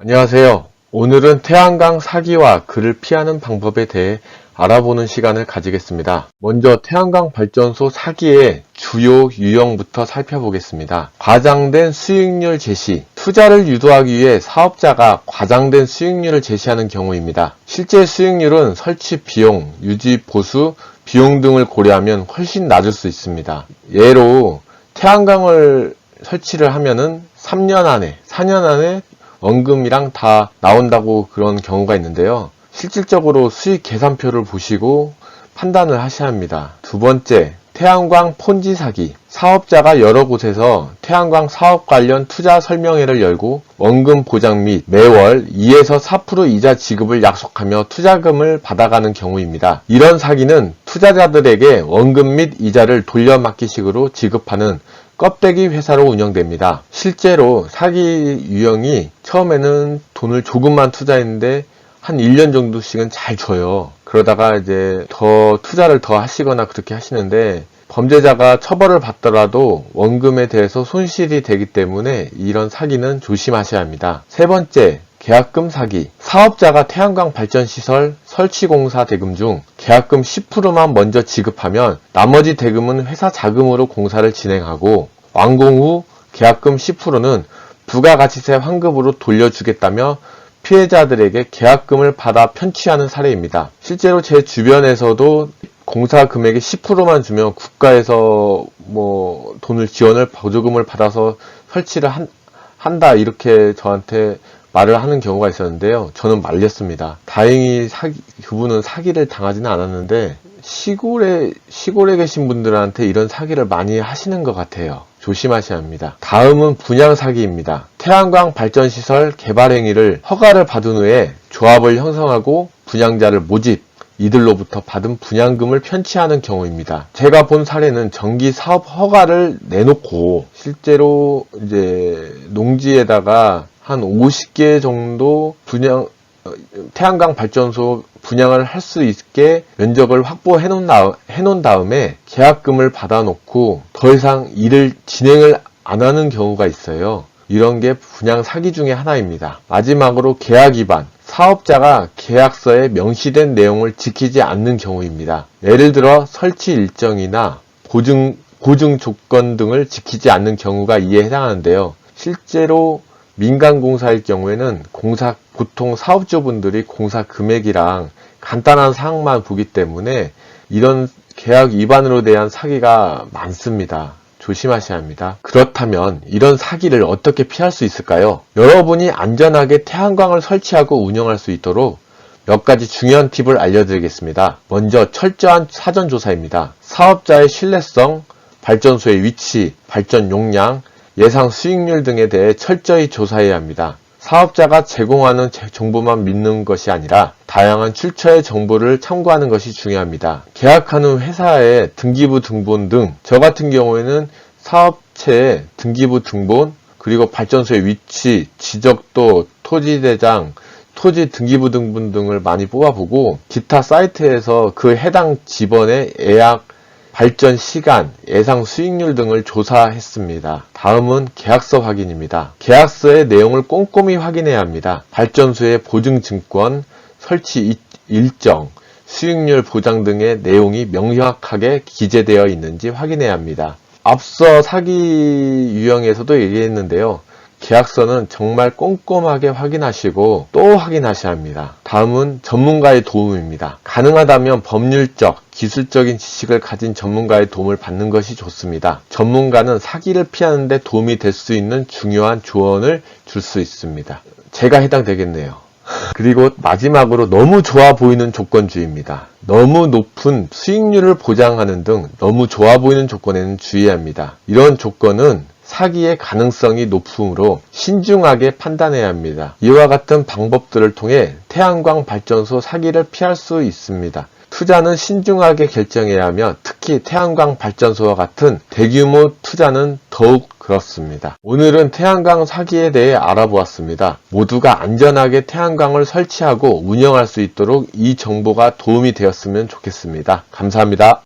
안녕하세요. 오늘은 태양광 사기와 그를 피하는 방법에 대해 알아보는 시간을 가지겠습니다. 먼저 태양광 발전소 사기의 주요 유형부터 살펴보겠습니다. 과장된 수익률 제시. 투자를 유도하기 위해 사업자가 과장된 수익률을 제시하는 경우입니다. 실제 수익률은 설치 비용, 유지 보수, 비용 등을 고려하면 훨씬 낮을 수 있습니다. 예로 태양광을 설치를 하면은 3년 안에, 4년 안에 원금이랑 다 나온다고 그런 경우가 있는데요. 실질적으로 수익 계산표를 보시고 판단을 하셔야 합니다. 두 번째, 태양광 폰지 사기. 사업자가 여러 곳에서 태양광 사업 관련 투자 설명회를 열고 원금 보장 및 매월 2에서 4% 이자 지급을 약속하며 투자금을 받아가는 경우입니다. 이런 사기는 투자자들에게 원금 및 이자를 돌려막기식으로 지급하는 껍데기 회사로 운영됩니다. 실제로 사기 유형이 처음에는 돈을 조금만 투자했는데 한 1년 정도씩은 잘 줘요. 그러다가 이제 더 투자를 더 하시거나 그렇게 하시는데 범죄자가 처벌을 받더라도 원금에 대해서 손실이 되기 때문에 이런 사기는 조심하셔야 합니다. 세 번째, 계약금 사기. 사업자가 태양광 발전시설 설치공사 대금 중 계약금 10%만 먼저 지급하면 나머지 대금은 회사 자금으로 공사를 진행하고 완공 후 계약금 10%는 부가가치세 환급으로 돌려주겠다며 피해자들에게 계약금을 받아 편취하는 사례입니다. 실제로 제 주변에서도 공사 금액의 10%만 주면 국가에서 뭐 돈을 지원을 보조금을 받아서 설치를 한, 한다 이렇게 저한테 말을 하는 경우가 있었는데요. 저는 말렸습니다. 다행히 사기, 그분은 사기를 당하지는 않았는데 시골에 시골에 계신 분들한테 이런 사기를 많이 하시는 것 같아요. 조심하셔야 합니다. 다음은 분양 사기입니다. 태양광 발전 시설 개발 행위를 허가를 받은 후에 조합을 형성하고 분양자를 모집 이들로부터 받은 분양금을 편취하는 경우입니다. 제가 본 사례는 전기 사업 허가를 내놓고 실제로 이제 농지에다가 한 50개 정도 분양 어, 태양광 발전소 분양을 할 수 있게 면적을 확보해 놓은, 다음에 계약금을 받아놓고 더 이상 일을 진행을 안 하는 경우가 있어요. 이런 게 분양 사기 중에 하나입니다. 마지막으로 계약 위반. 사업자가 계약서에 명시된 내용을 지키지 않는 경우입니다. 예를 들어 설치 일정이나 보증, 고증 조건 등을 지키지 않는 경우가 이에 해당하는데요. 실제로 민간 공사일 경우에는 공사 보통 사업주분들이 공사 금액이랑 간단한 사항만 보기 때문에 이런 계약 위반으로 대한 사기가 많습니다. 조심하셔야 합니다. 그렇다면 이런 사기를 어떻게 피할 수 있을까요? 여러분이 안전하게 태양광을 설치하고 운영할 수 있도록 몇 가지 중요한 팁을 알려드리겠습니다. 먼저 철저한 사전조사입니다. 사업자의 신뢰성, 발전소의 위치, 발전 용량, 예상 수익률 등에 대해 철저히 조사해야 합니다. 사업자가 제공하는 제- 정보만 믿는 것이 아니라 다양한 출처의 정보를 참고하는 것이 중요합니다. 계약하는 회사의 등기부 등본 등 저 같은 경우에는 사업체의 등기부 등본 그리고 발전소의 위치, 지적도, 토지대장, 토지 등기부 등본 등을 많이 뽑아보고 기타 사이트에서 그 해당 지번의 예약 발전 시간, 예상 수익률 등을 조사했습니다. 다음은 계약서 확인입니다. 계약서의 내용을 꼼꼼히 확인해야 합니다. 발전소의 보증 증권, 설치 이- 일정, 수익률 보장 등의 내용이 명확하게 기재되어 있는지 확인해야 합니다. 앞서 사기 유형에서도 얘기했는데요. 계약서는 정말 꼼꼼하게 확인하시고 또 확인하셔야 합니다. 다음은 전문가의 도움입니다. 가능하다면 법률적, 기술적인 지식을 가진 전문가의 도움을 받는 것이 좋습니다. 전문가는 사기를 피하는데 도움이 될 수 있는 중요한 조언을 줄 수 있습니다. 제가 해당되겠네요. 그리고 마지막으로 너무 좋아 보이는 조건주의입니다. 너무 높은 수익률을 보장하는 등 너무 좋아 보이는 조건에는 주의해야 합니다. 이런 조건은 사기의 가능성이 높으므로 신중하게 판단해야 합니다. 이와 같은 방법들을 통해 태양광 발전소 사기를 피할 수 있습니다. 투자는 신중하게 결정해야 하며 특히 태양광 발전소와 같은 대규모 투자는 더욱 그렇습니다. 오늘은 태양광 사기에 대해 알아보았습니다. 모두가 안전하게 태양광을 설치하고 운영할 수 있도록 이 정보가 도움이 되었으면 좋겠습니다. 감사합니다.